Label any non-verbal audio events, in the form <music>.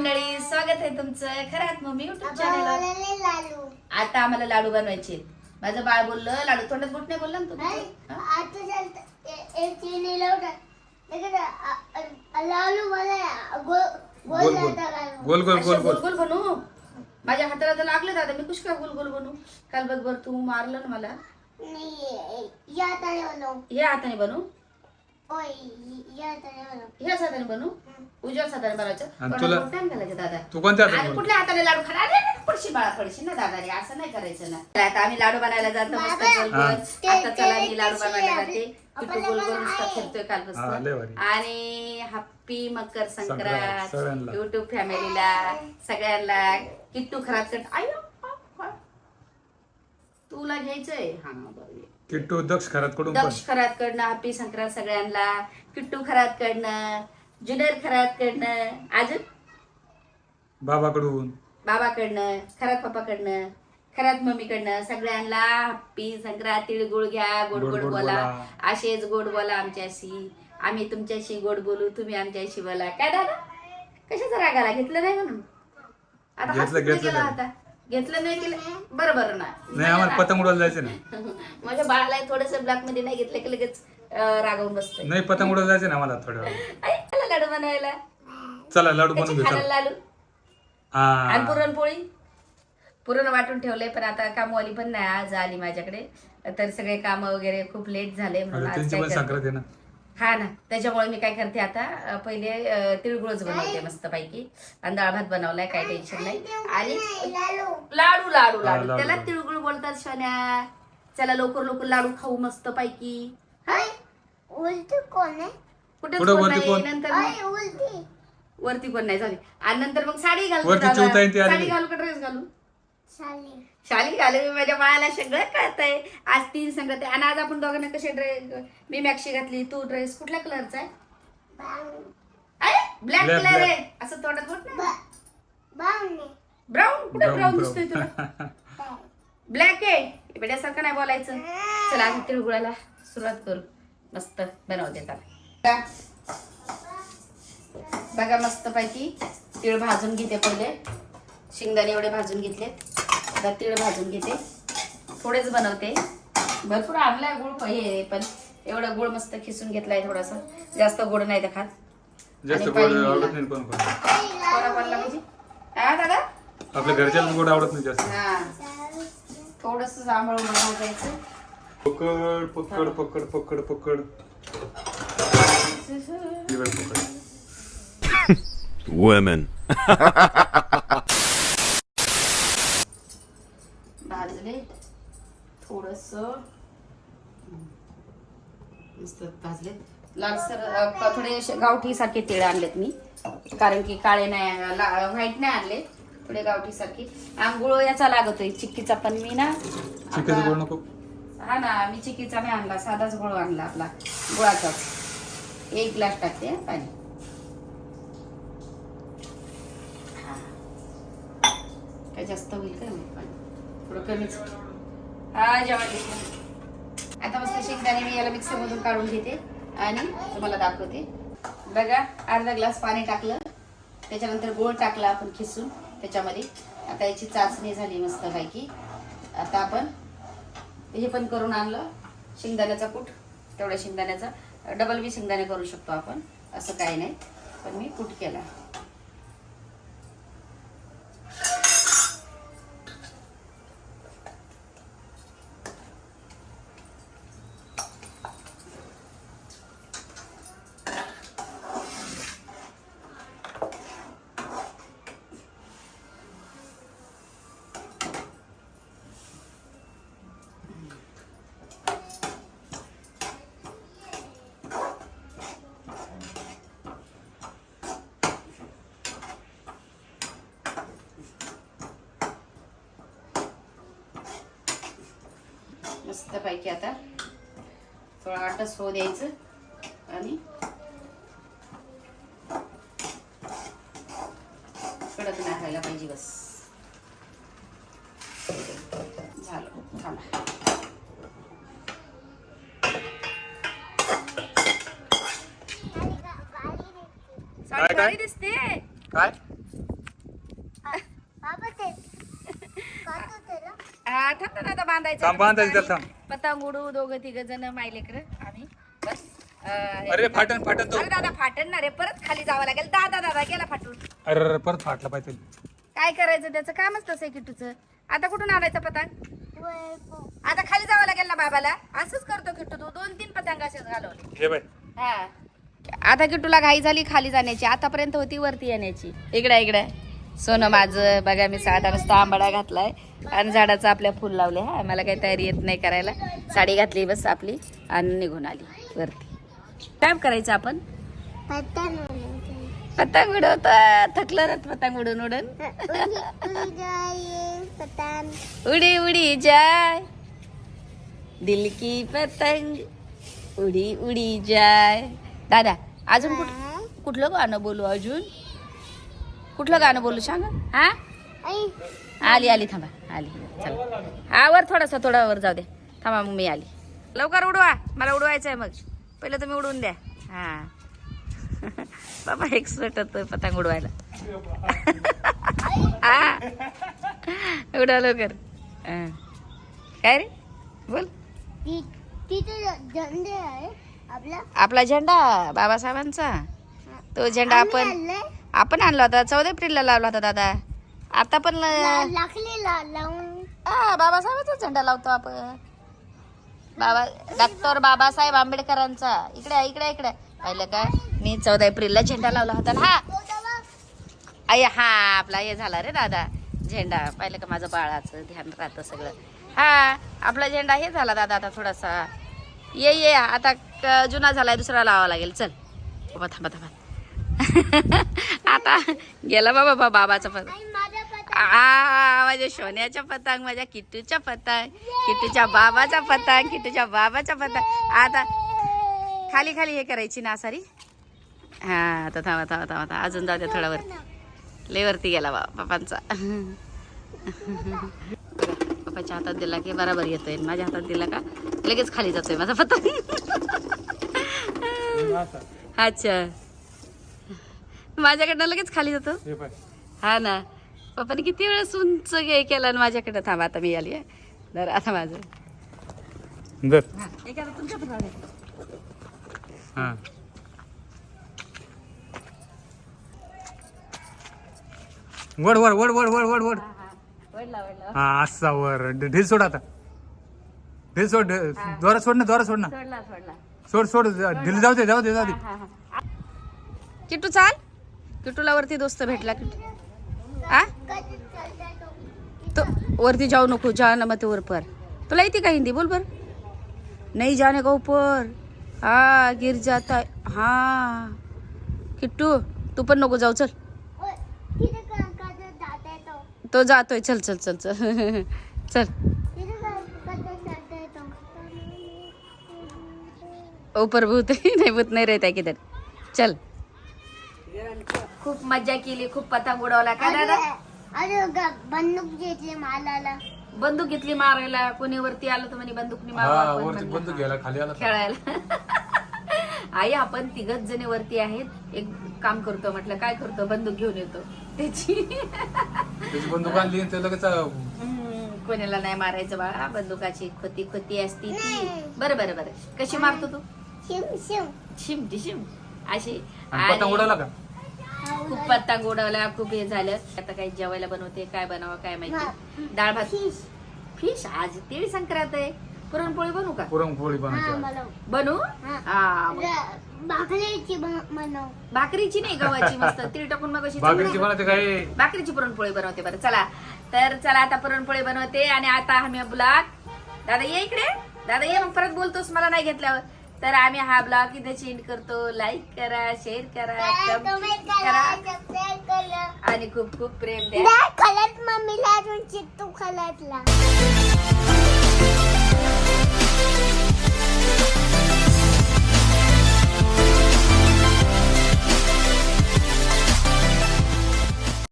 मंडळी स्वागत आहे तुमचं खरात मम्मी युट्यूब चॅनल आता आम्हाला लाडू बनवायचे. माझं बाळ बोललं लाडू तोंडात बोट नाही बोलला ना गोल गोल गोल गोल. लावता लालू गोल गोल अशा गोल. गोल गोल गोल बनू. माझ्या हाताला तर लागले दादा मी कुश काय गोल गोल बनू. काल बघ बर तू मारलं ना मला. हे हाताने बनू. ओय या तारे बनव ह्याच हाताने बनू? बनवायचं? तुला- घालायचं दादा. तू कोणत्या हातात आणि? कुठल्या हाताने लाडू खाणार? अरे, अरे, पडशी बाळा पडशी ना दादा रे असं नाही करायचं ना. आता आम्ही लाडू बनायला जातो मस्त बाबा, गोल. गोल आता चला मी लाडू बनवायला जाते. गोल गोल नुसता. फिरतोय कालपासून. आणि हॅप्पी मकर संक्रांत. युट्यूब फॅमिलीला सगळ्यांना. किट्टू खरात कट आयो तुला घ्यायचंय? हा बरं घे. किट्टू दक्ष खरात कडून पण. दक्ष खरात कडनं हॅपी संक्रांत सगळ्यांना किट्टू खरात कडनं जुनेर खरात कडनं अजून बाबाकडून. बाबाकडनं खरात पप्पाकडनं खरात मम्मीकडनं सगळ्यांना हप्पी संक्रांत तिळगुळ घ्या गोड गोड बोला. असेच गोड बोला आमच्याशी. आम्ही तुमच्याशी गोड बोलू तुम्ही आमच्याशी बोला. काय दादा? कशाचा राग आला? घेतलं नाही म्हणून? आता घेतलं, घेतलं गेला घेतलं नाही केलं बरं बरं ना? नाही आम्हाला पतंग उडवायला जायचं ना <laughs> माझ्या बाळाला थोडस ब्लॅकमध्ये नाही घेतलं की लगेच रागावून बसतोय. नाही पतंग उडवायला जायचं ना आम्हाला मला <laughs> लाडू बनवायला. चला लाडू बनवून घेऊ चला. लाडू. आणि हा पुरणपोळी. पुरण वाटून ठेवलंय पण आता कामवाली पण नाही आज आली माझ्याकडे. तर सगळे काम वगैरे खूप लेट झाले म्हणून आता आज त्यांची काय पण करते? संक्रांत आहे ना. हा ना त्याच्यामुळे मी काय करते आता पहिले तिळगुळच बनवते मस्त पैकी आणि डाळ भात बनवलाय काय टेन्शन नाही. आणि लाडू लाडू लाडू. लाडू, त्याला. तिळगुळ बोलतात शोन्या. चला लवकर लवकर लाडू खाऊ मस्त पैकी हा? उलटी कोण आहे? कुठेच कुठं वरती कोण? नंतर वरती नाही झाली आणि नंतर मग साडी घालू. साडी घालू का ड्रेस घालू शाली. शाली घालू मी माझ्या बाळाला सगळं कळतंय. आज तीन संगत आहे. आणि आज आपण दोघांना कसे ड्रेस मी मॅक्सी घातली तू ड्रेस कुठल्या कलरचा आहे? Black Black, colour. आहे. असं तोंडात बोट ना. ब्राऊन कुठे Brown, ब्राऊन brown. दिसतोय तुला? <laughs> ब्लॅक आहे. बेड्यासारखं नाही बोलायचं. चला आता तिळगुळाला सुरुवात करू. मस्त बनवते त्याला बघा मस्त पैकी तीळ भाजून घेते पहिले. शेंगदाणे एवढे भाजून घेतले आता तीळ भाजून घेते. थोडेच बनवते. भरपूर आणलाय गुळ हे पण एवढा गुळ मस्त खिसून घेतलाय थोडासा. जास्त गोड नाही तर खात. म्हणजे? दादा? आपल्या घरच्याला गोड आवडत नाही जास्त. हा. थोडस जांभळून बनवायचं पकड पकड पकड पकड पकड Women. <laughs> भाजले थोडस. मस्त भाजले लालसर क- थोडे गावठी सारखे तिळ आणलेत मी. कारण की काळे नाही व्हाईट नाही आणले. थोडे गावठी सारखे आंघोळ याचा लागतोय चिक्कीचा पण मी ना. हा ना मी चिक्कीचा नाही आणला साधाच गुळ आणला आपला. गुळाचाच एक ग्लास टाकते हं, पाणी. काय जास्त होईल थोडं कमीच. हा जेवण आता मस्त शेंगदाणे मी याला मिक्सर मधून काढून घेते आणि तुम्हाला दाखवते. बघा अर्धा ग्लास पाणी टाकलं. त्याच्यानंतर गोळ टाकला आपण खिसून त्याच्यामध्ये. आता याची चाचणी झाली मस्त पैकी. आता आपण हे पण करून आणलं. शेंगदाण्याचा कूट तेवढ्या शेंगदाण्याचा. डबल बी शेंगदाणे करू शकतो आपण. असं काही नाही. पण मी कूट केला. मस्त पैकी आता थोडं आटच होऊ द्यायचं आणि कडक नाही व्हायला पाहिजे बस. झालं थांबा. दिसते. काय बाबा ते काढतो त्याला हा थांब ना आता बांधायचं थांब, बांधायचं त्याला थांब. पतंग उडू दोघं तिघ जण मायलेकर आम्ही. बस. अं, अरे फाटन फाटन तो. अरे दादा फाटन ना रे. परत खाली जावं लागेल. दादा दादा गेला फाटून. अरे अरे, परत फाटला पाहिजे. काय करायचं त्याचं? कामच तसं आहे किट्टूचं आता कुठून आणायचं पतंग. आता खाली जावं लागेल ना बाबाला. असंच करतो किट्टू तू. दोन तीन पतंग असेच घालवले. हे बाय हा. आता किट्टूला घाई झाली खाली जाण्याची आतापर्यंत होती वरती येण्याची. इकडे इकडे. सोनं माझं बघा मी साधा नुसता आंबाडा घातलाय आणि झाडाचं आपल्या फुल लावले. हा मला काही तयारी येत नाही करायला. साडी घातली बस आपली आणि निघून आली वरती. काय करायचं आपण? पतंग उडवते. थकलं ना पतंग उडून उडून. उडी उडी जाय. दिल की पतंग. उडी उडी जाय. दादा अजून कुठ कुठलं गाणं बोलू अजून? कुठलं गाणं बोलू सांग? हा? आई. आली आली थांबा. आली. चला. हा वर थोडासा थोडा वर जाऊ दे. थांबा मग मी आली. लवकर उडवा. मला उडवायचं आहे मग. पहिलं तुम्ही उडवून द्या. हा. <laughs> बाबा एक सुटत पतंग उडवायला. <laughs> हा. उडवा लवकर. हा. काय रे? बोल. तिथे झंडे आहे आपला. आपला झेंडा बाबासाहेबांचा? तो झेंडा आपण. आपण आणला होता. चौदा एप्रिलला लावला होता दादा. आता पण बाबासाहेबांचा झेंडा लावतो आपण. बाबा डॉक्टर बाबासाहेब आंबेडकरांचा. इकडे इकडे इकडे पाहिलं का? मी चौदा एप्रिलला झेंडा लावला होता. ना हा. आई हा आपला हे झाला रे दादा. झेंडा. पाहिलं का माझं बाळाचं? ध्यान राहतं सगळं. हा आपला झेंडा हे झाला दादा आता थोडासा. ये ये. आता जुना झालाय दुसरा लावावा लागेल. चल. थांबा थांबा. <laughs> आता गेला बाबा बा- बाबाचा पतंग. आ माझ्या सोन्याच्या पतंग माझ्या किट्टूच्या पतंग किट्टूच्या बाबाचा पतंग किट्टूच्या बाबाचा पतंग. आता खाली खाली हे करायची ना सारी? हा आता थांबा थांबा थांबा थांबा. अजून जाऊ द्या थोडा वरती लय वरती गेला बाबा पप्पांचा पप्पाच्या <laughs> हातात दिला की बराबर येतोय. माझ्या हातात दिला का? लगेच खाली जातोय माझा पतंग. <laughs> अच्छा. माझ्याकडनं लगेच खाली जातो. हे हा ना. पप्पाने किती वेळेस उंच हे केलं आणि माझ्याकडे थांबा आता मी आली आहे तर आता माझं. हा. हा. वड वड वड वड वड वड वड. हा, असा वर. ढील सोड आता. ढील सोड दोरा सोड ना दोरा सोड ना. सोड सोड. ढील जाऊ दे जाऊ दे जाऊ दे. किट्टू चाल. किट्टूला वरती दोस्त भेटला किट्टू आ? तो? वरती जाऊ नको जा ना मत वर पर तुला येते का हिंदी? बोल बर. नाही जाने का ऊपर हा गिर जाता. हा. किट्टू तू पण नको जाऊ चल. तो? जातोय. चल चल चल चल. <laughs> चल. तिथे ऊपर भूत. <laughs> नाही भूत नाही रहता किधर. चल. खूप मज्जा केली खूप पतंग उडवला का दादा? अरे बंदूक घेतली मालाला. बंदूक घेतली मारायला कोणी वरती आलं तर म्हणे बंदूकनी हा वरती. बंदूक घ्यायला खाली आला खेळायला. <laughs> आई आपण तिघच जणी वरती आहेत. एक काम करतो म्हटलं काय करतो? बंदूक घेऊन येतो. त्याची. त्याची बंदूक आणली आणि ते लगेच अं, हम्म, कोणाला नाही मारायचं बाळा बंदुकाची खोती खोती असती ती. बरं बरं बरं. कशी मारतो तू? शिम शिम शिम. शिम अशी. आणि पतंग उडाला का? खूप पतंग उडवला खूप हे झालं. आता काही जेवायला बनवते काय बनावं काय माहिती. डाळ भात. फिश. आज तिळी संक्रांत आहे. पुरणपोळी बनवू का? पुरणपोळी हा बनवायची मला बनवू. हा. हा मग. र- भाकरीची बन- बनव. भाकरीची नाही गव्हाची मस्त. तीळ टाकून मग अशी <laughs> भाकरीची बनवते. काय? भाकरीची पुरणपोळी बनवते बरं. चला. तर चला आता पुरणपोळी बनवते आणि आता आम्ही ब्लॉग दादा ये इकडे. दादा ये मग परत बोलतोस मला नाही घेतल्यावर. तर आम्ही हा ब्लॉग इथे चेंज करतो. लाईक करा शेअर करा कमेंट करा. आणि खूप खूप प्रेम द्या. मम्मीला अजून चित्तू